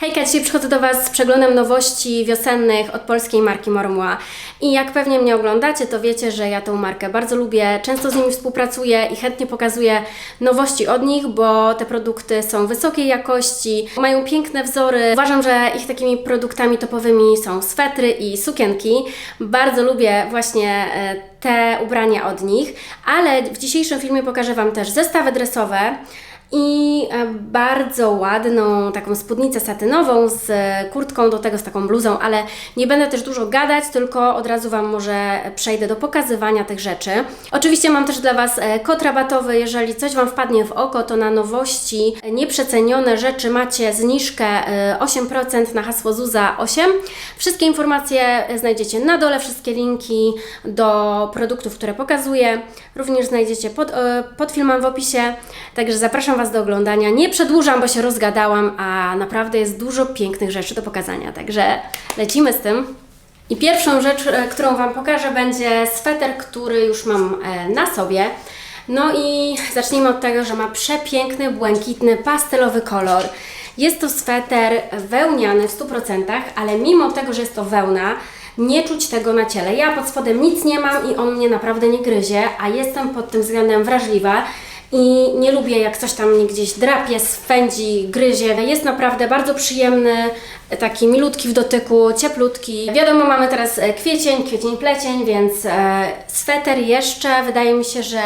Hejka, dzisiaj przychodzę do Was z przeglądem nowości wiosennych od polskiej marki Mormua. I jak pewnie mnie oglądacie, to wiecie, że ja tą markę bardzo lubię, często z nimi współpracuję i chętnie pokazuję nowości od nich, bo te produkty są wysokiej jakości, mają piękne wzory. Uważam, że ich takimi produktami topowymi są swetry i sukienki. Bardzo lubię właśnie e, te ubrania od nich, ale w dzisiejszym filmie pokażę Wam też zestawy dresowe i e, bardzo ładną taką spódnicę satynową z kurtką, do tego z taką bluzą, ale nie będę też dużo gadać, tylko od razu Wam może przejdę do pokazywania tych rzeczy. Oczywiście mam też dla Was e, kod rabatowy, jeżeli coś Wam wpadnie w oko, to na nowości e, nieprzecenione rzeczy macie zniżkę e, 8% na hasło ZUZA8. Wszystkie informacje znajdziecie na dole, wszystkie linki do produktów, które pokazuję, również znajdziecie pod, pod filmem w opisie, także zapraszam Was do oglądania. Nie przedłużam, bo się rozgadałam, a naprawdę jest dużo pięknych rzeczy do pokazania, także lecimy z tym. I pierwszą rzecz, e, którą Wam pokażę, będzie sweter, który już mam e, na sobie. No i zacznijmy od tego, że ma przepiękny, błękitny, pastelowy kolor. Jest to sweter wełniany w 100%, ale mimo tego, że jest to wełna, nie czuć tego na ciele. Ja pod spodem nic nie mam i on mnie naprawdę nie gryzie, a jestem pod tym względem wrażliwa. I nie lubię, jak coś tam mnie gdzieś drapie, swędzi, gryzie. Jest naprawdę bardzo przyjemny, taki milutki w dotyku, cieplutki. Wiadomo, mamy teraz e, kwiecień, kwiecień, plecień, więc e, sweter jeszcze wydaje mi się, że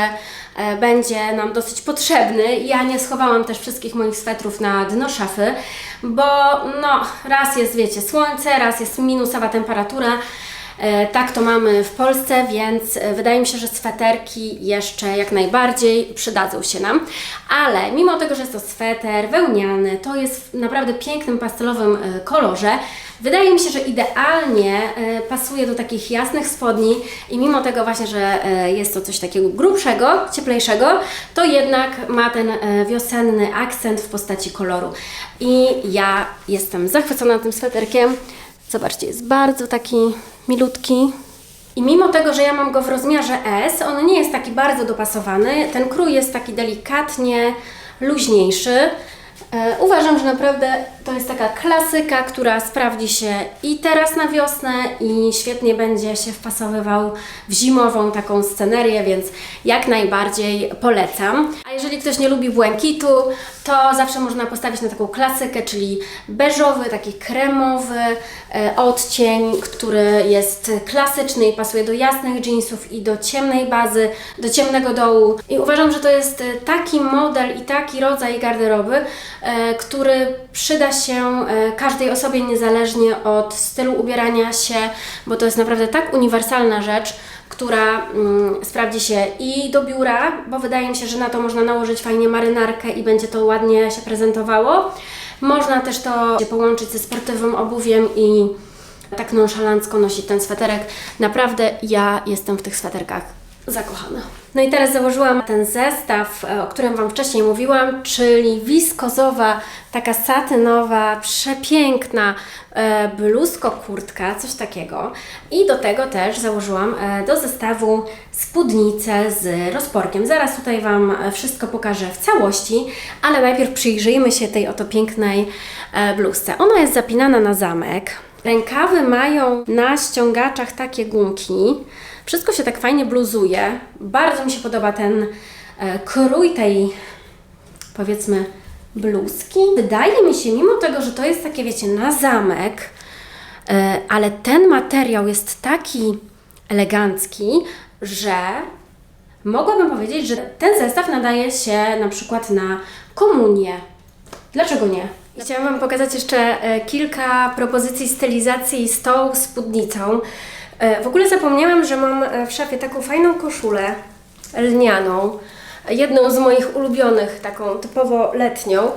e, będzie nam dosyć potrzebny. Ja nie schowałam też wszystkich moich swetrów na dno szafy, bo no, raz jest, wiecie, słońce, raz jest minusowa temperatura. E, Tak to mamy w Polsce, więc e, wydaje mi się, że sweterki jeszcze jak najbardziej przydadzą się nam. Ale mimo tego, że jest to sweter wełniany, to jest w naprawdę pięknym pastelowym e, kolorze. Wydaje mi się, że idealnie pasuje do takich jasnych spodni i mimo tego właśnie, że jest to coś takiego grubszego, cieplejszego, to jednak ma ten wiosenny akcent w postaci koloru. I ja jestem zachwycona tym sweterkiem. Zobaczcie, jest bardzo taki milutki. I mimo tego, że ja mam go w rozmiarze S, on nie jest taki bardzo dopasowany. Ten krój jest taki delikatnie luźniejszy. E, uważam, że naprawdę to jest taka klasyka, która sprawdzi się i teraz na wiosnę i świetnie będzie się wpasowywał w zimową taką scenerię, więc jak najbardziej polecam. A jeżeli ktoś nie lubi błękitu, to zawsze można postawić na taką klasykę, czyli beżowy, taki kremowy e, odcień, który jest klasyczny i pasuje do jasnych jeansów i do ciemnej bazy, do ciemnego dołu. I uważam, że to jest e, taki model i taki rodzaj garderoby, e, który przyda się każdej osobie niezależnie od stylu ubierania się, bo to jest naprawdę tak uniwersalna rzecz, która mm, sprawdzi się i do biura, bo wydaje mi się, że na to można nałożyć fajnie marynarkę i będzie to ładnie się prezentowało. Można też to połączyć ze sportowym obuwiem i tak nonszalancko nosić ten sweterek. Naprawdę ja jestem w tych sweterkach zakochana. No i teraz założyłam ten zestaw, e, o którym Wam wcześniej mówiłam, czyli wiskozowa, taka satynowa, przepiękna e, bluzko-kurtka, coś takiego. I do tego też założyłam e, do zestawu spódnicę z rozporkiem. Zaraz tutaj Wam wszystko pokażę w całości, ale najpierw przyjrzyjmy się tej oto pięknej bluzce. Ona jest zapinana na zamek. Rękawy mają na ściągaczach takie gumki. Wszystko się tak fajnie bluzuje. Bardzo mi się podoba ten e, krój tej, powiedzmy, bluzki. Wydaje mi się, mimo tego, że to jest takie, wiecie, na zamek, e, ale ten materiał jest taki elegancki, że mogłabym powiedzieć, że ten zestaw nadaje się na przykład na komunię. Dlaczego nie? Chciałam Wam pokazać jeszcze e, kilka propozycji stylizacji z tą spódnicą. E, W ogóle zapomniałam, że mam e, w szafie taką fajną koszulę lnianą, jedną z moich ulubionych, taką typowo letnią.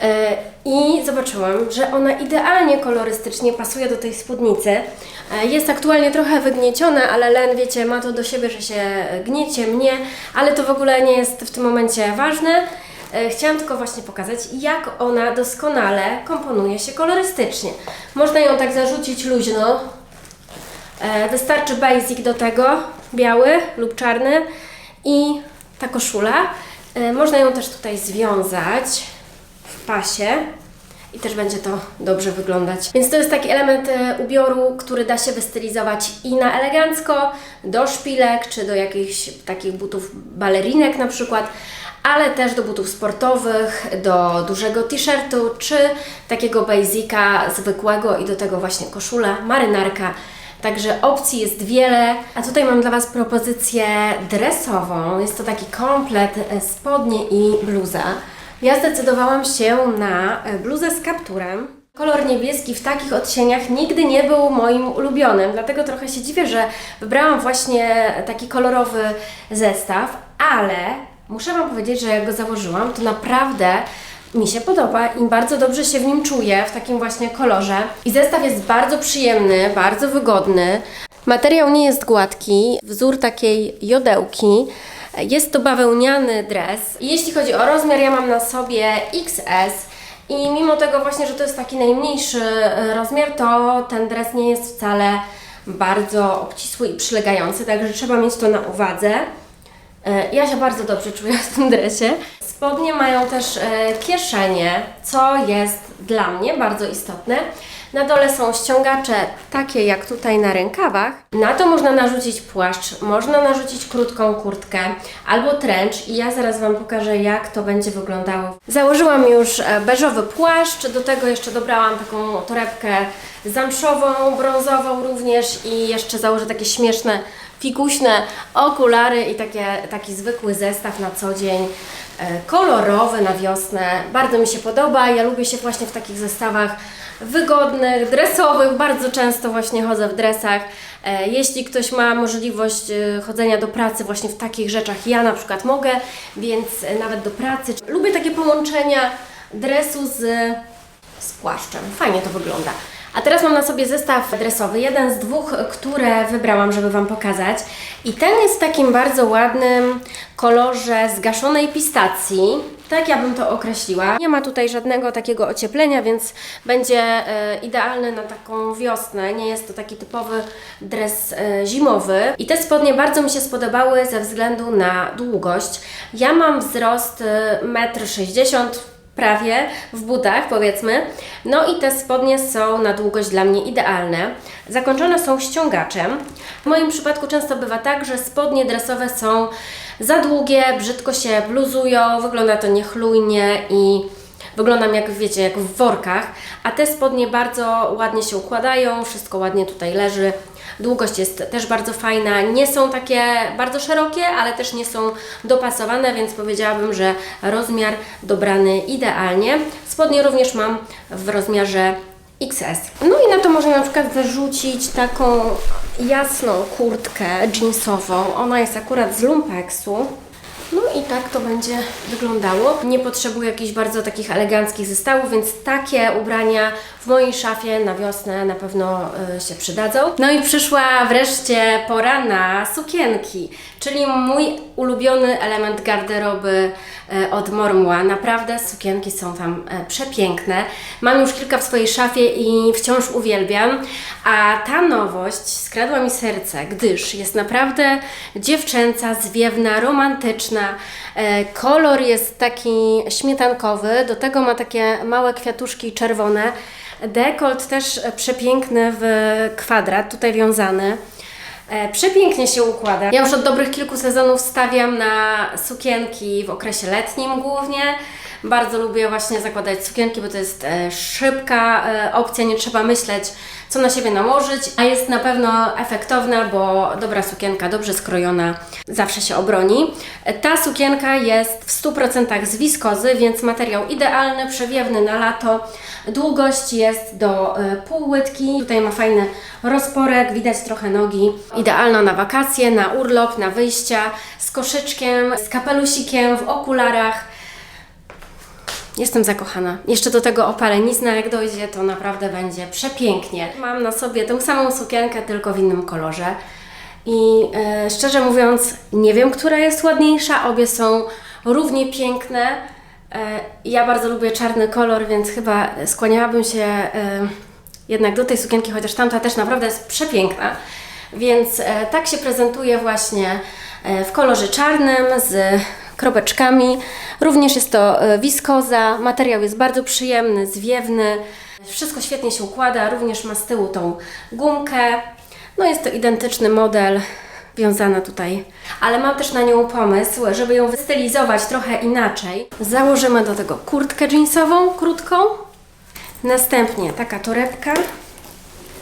E, I zobaczyłam, że ona idealnie kolorystycznie pasuje do tej spódnicy. Jest aktualnie trochę wygnieciona, ale len, wiecie, ma to do siebie, że się gniecie, mnie, ale to w ogóle nie jest w tym momencie ważne. Chciałam tylko właśnie pokazać, jak ona doskonale komponuje się kolorystycznie. Można ją tak zarzucić luźno. E, Wystarczy basic do tego, biały lub czarny i ta koszula. E, Można ją też tutaj związać w pasie i też będzie to dobrze wyglądać. Więc to jest taki element e, ubioru, który da się wystylizować i na elegancko, do szpilek, czy do jakichś takich butów balerinek na przykład, ale też do butów sportowych, do dużego t-shirtu, czy takiego basica zwykłego i do tego właśnie koszula, marynarka. Także opcji jest wiele, a tutaj mam dla Was propozycję dresową. Jest to taki komplet e, spodnie i bluza. Ja zdecydowałam się na e, bluzę z kapturem. Kolor niebieski w takich odcieniach nigdy nie był moim ulubionym, dlatego trochę się dziwię, że wybrałam właśnie taki kolorowy zestaw, ale muszę Wam powiedzieć, że jak go założyłam, to naprawdę mi się podoba i bardzo dobrze się w nim czuję, w takim właśnie kolorze. I zestaw jest bardzo przyjemny, bardzo wygodny. Materiał nie jest gładki, wzór takiej jodełki. Jest to bawełniany dres. Jeśli chodzi o rozmiar, ja mam na sobie XS. I mimo tego właśnie, że to jest taki najmniejszy e, rozmiar, to ten dres nie jest wcale bardzo obcisły i przylegający, także trzeba mieć to na uwadze. E, Ja się bardzo dobrze czuję w tym dresie. Spodnie mają też e, kieszenie, co jest dla mnie bardzo istotne. Na dole są ściągacze takie jak tutaj na rękawach. Na to można narzucić płaszcz, można narzucić krótką kurtkę albo trench i ja zaraz Wam pokażę jak to będzie wyglądało. Założyłam już e, beżowy płaszcz, do tego jeszcze dobrałam taką torebkę zamszową, brązową również i jeszcze założę takie śmieszne fikuśne okulary i takie, taki zwykły zestaw na co dzień, e, kolorowy na wiosnę. Bardzo mi się podoba. Ja lubię się właśnie w takich zestawach wygodnych, dresowych. Bardzo często właśnie chodzę w dresach. E, Jeśli ktoś ma możliwość e, chodzenia do pracy właśnie w takich rzeczach, ja na przykład mogę, więc nawet do pracy. Lubię takie połączenia dresu z z płaszczem. Fajnie to wygląda. A teraz mam na sobie zestaw dresowy, jeden z dwóch, które wybrałam, żeby Wam pokazać. I ten jest w takim bardzo ładnym kolorze zgaszonej pistacji. Tak ja bym to określiła. Nie ma tutaj żadnego takiego ocieplenia, więc będzie e, idealny na taką wiosnę. Nie jest to taki typowy dres e, zimowy. I te spodnie bardzo mi się spodobały ze względu na długość. Ja mam wzrost e, 1,60 m prawie w butach, powiedzmy. No i te spodnie są na długość dla mnie idealne. Zakończone są ściągaczem. W moim przypadku często bywa tak, że spodnie dresowe są za długie, brzydko się bluzują, wygląda to niechlujnie i wyglądam jak wiecie, jak w workach, a te spodnie bardzo ładnie się układają, wszystko ładnie tutaj leży. Długość jest też bardzo fajna, nie są takie bardzo szerokie, ale też nie są dopasowane, więc powiedziałabym, że rozmiar dobrany idealnie. Spodnie również mam w rozmiarze XS. No i na to można na przykład zarzucić taką jasną kurtkę jeansową. Ona jest akurat z lumpeksu. No i tak to będzie wyglądało. Nie potrzebuję jakichś bardzo takich eleganckich zestawów, więc takie ubrania w mojej szafie na wiosnę na pewno y, się przydadzą. No i przyszła wreszcie pora na sukienki, czyli mój ulubiony element garderoby y, od Mormła. Naprawdę sukienki są tam y, przepiękne. Mam już kilka w swojej szafie i wciąż uwielbiam. A ta nowość skradła mi serce, gdyż jest naprawdę dziewczęca, zwiewna, romantyczna. E, Kolor jest taki śmietankowy, do tego ma takie małe kwiatuszki czerwone. Dekolt też przepiękny w kwadrat, tutaj wiązany. E, Przepięknie się układa. Ja już od dobrych kilku sezonów stawiam na sukienki w okresie letnim głównie. Bardzo lubię właśnie zakładać sukienki, bo to jest e, szybka e, opcja, nie trzeba myśleć, co na siebie nałożyć, a jest na pewno efektowna, bo dobra sukienka, dobrze skrojona, zawsze się obroni. Ta sukienka jest w 100% z wiskozy, więc materiał idealny, przewiewny na lato. Długość jest do e, pół łydki. Tutaj ma fajny rozporek, widać trochę nogi. Idealna na wakacje, na urlop, na wyjścia, z koszyczkiem, z kapelusikiem, w okularach. Jestem zakochana. Jeszcze do tego opalenizna, jak dojdzie, to naprawdę będzie przepięknie. Mam na sobie tę samą sukienkę, tylko w innym kolorze. I e, szczerze mówiąc, nie wiem, która jest ładniejsza. Obie są równie piękne. E, ja bardzo lubię czarny kolor, więc chyba skłaniałabym się e, jednak do tej sukienki, chociaż tamta też naprawdę jest przepiękna. Więc tak się prezentuje właśnie w kolorze czarnym z kropeczkami. Również jest to e, wiskoza. Materiał jest bardzo przyjemny, zwiewny. Wszystko świetnie się układa. Również ma z tyłu tą gumkę. No jest to identyczny model wiązana tutaj. Ale mam też na nią pomysł, żeby ją wystylizować trochę inaczej. Założymy do tego kurtkę jeansową, krótką. Następnie taka torebka.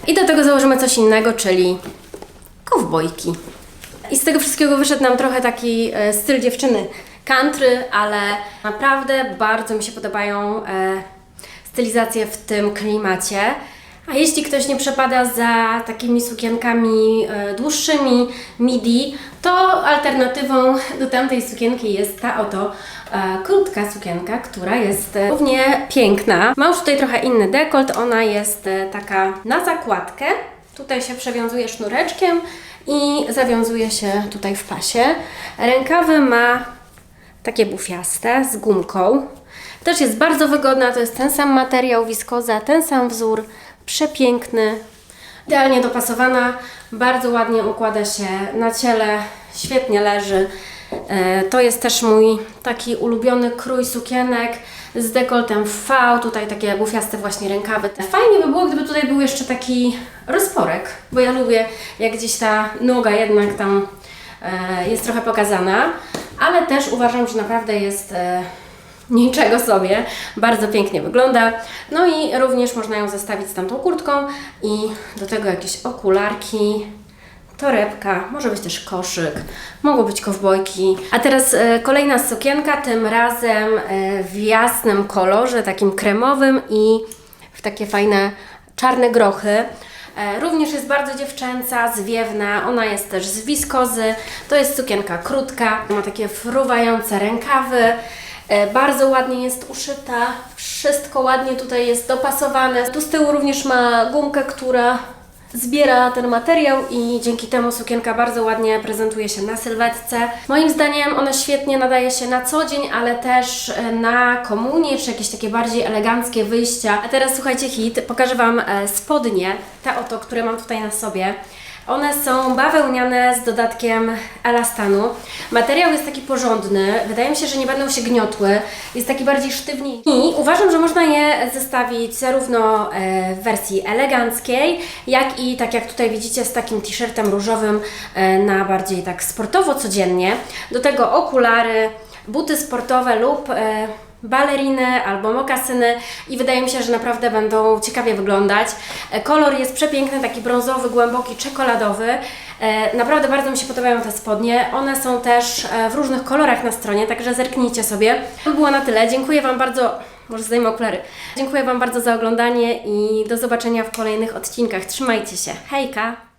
I do tego założymy coś innego, czyli kowbojki. I z tego wszystkiego wyszedł nam trochę taki e, styl dziewczyny country, ale naprawdę bardzo mi się podobają e, stylizacje w tym klimacie. A jeśli ktoś nie przepada za takimi sukienkami e, dłuższymi, midi, to alternatywą do tamtej sukienki jest ta oto e, krótka sukienka, która jest równie piękna. Ma już tutaj trochę inny dekolt, ona jest taka na zakładkę. Tutaj się przewiązuje sznureczkiem i zawiązuje się tutaj w pasie. Rękawy ma takie bufiaste z gumką. Też jest bardzo wygodna, to jest ten sam materiał, wiskoza, ten sam wzór, przepiękny, idealnie dopasowana, bardzo ładnie układa się na ciele, świetnie leży. E, To jest też mój taki ulubiony krój sukienek z dekoltem V, tutaj takie bufiaste właśnie rękawy. Fajnie by było, gdyby tutaj był jeszcze taki rozporek, bo ja lubię jak gdzieś ta noga jednak tam jest trochę pokazana, ale też uważam, że naprawdę jest e, niczego sobie, bardzo pięknie wygląda. No i również można ją zestawić z tamtą kurtką i do tego jakieś okularki, torebka, może być też koszyk, mogą być kowbojki. A teraz e, kolejna sukienka, tym razem e, w jasnym kolorze, takim kremowym i w takie fajne czarne grochy. E, Również jest bardzo dziewczęca, zwiewna, ona jest też z wiskozy. To jest sukienka krótka, ma takie fruwające rękawy. E, Bardzo ładnie jest uszyta, wszystko ładnie tutaj jest dopasowane. Tu z tyłu również ma gumkę, która zbiera ten materiał i dzięki temu sukienka bardzo ładnie prezentuje się na sylwetce. Moim zdaniem ona świetnie nadaje się na co dzień, ale też e, na komunię czy jakieś takie bardziej eleganckie wyjścia. A teraz słuchajcie hit, pokażę Wam e, spodnie, te oto, które mam tutaj na sobie. One są bawełniane z dodatkiem elastanu. Materiał jest taki porządny, wydaje mi się, że nie będą się gniotły. Jest taki bardziej sztywny i uważam, że można je zestawić zarówno e, w wersji eleganckiej, jak i tak jak tutaj widzicie z takim t-shirtem różowym e, na bardziej tak sportowo codziennie. Do tego okulary, buty sportowe lub e, baleriny albo mokasyny i wydaje mi się, że naprawdę będą ciekawie wyglądać. E, Kolor jest przepiękny, taki brązowy, głęboki, czekoladowy. E, Naprawdę bardzo mi się podobają te spodnie. One są też w różnych kolorach na stronie, także zerknijcie sobie. To było na tyle. Dziękuję Wam bardzo. Może zdejmę okulary. Dziękuję Wam bardzo za oglądanie i do zobaczenia w kolejnych odcinkach. Trzymajcie się. Hejka!